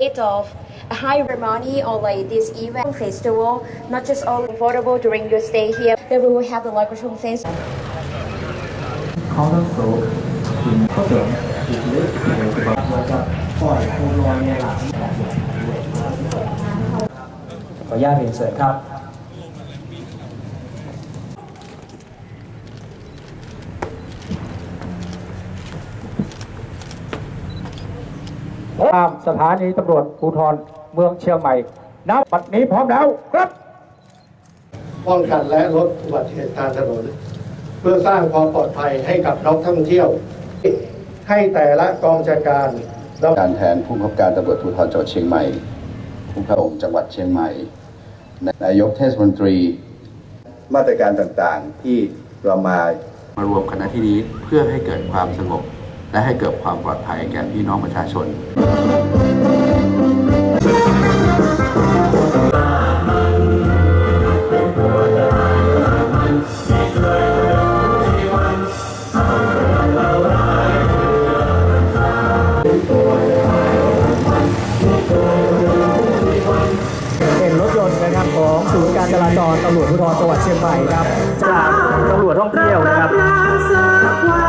It's of a high ceremony or like this event festival, not just only affordable during your stay here. Then we will have the Lagosong Festival. เข ตเรียนเสริมครับตามสถานีตำรวจภูธรเมืองเชียงใหม่ณบัดนี้พร้อมแล้วครับป้องกันและลดอุบัติเหตุทางถนน เพื่อสร้างความปลอดภัยให้กับนักท่องเที่ยว ให้แต่ละกองจัดการดำการแทนผู้บังคับการตำรวจภูธรจังหวัดเชียงใหม่ ผู้บังคับการจังหวัดเชียงใหม่ นายกเทศมนตรี มาตรการต่างๆที่เรามามารวมคณะที่นี้เพื่อให้เกิดความสงบ และให้เกิดความปลอดภัยแก่พี่น้องประชาชนเป็นรถยนต์นะครับของศูนย์การจราจรตำรวจภูธรจังหวัดเชียงใหม่ครับจากตำรวจท่องเที่ยวนะครับ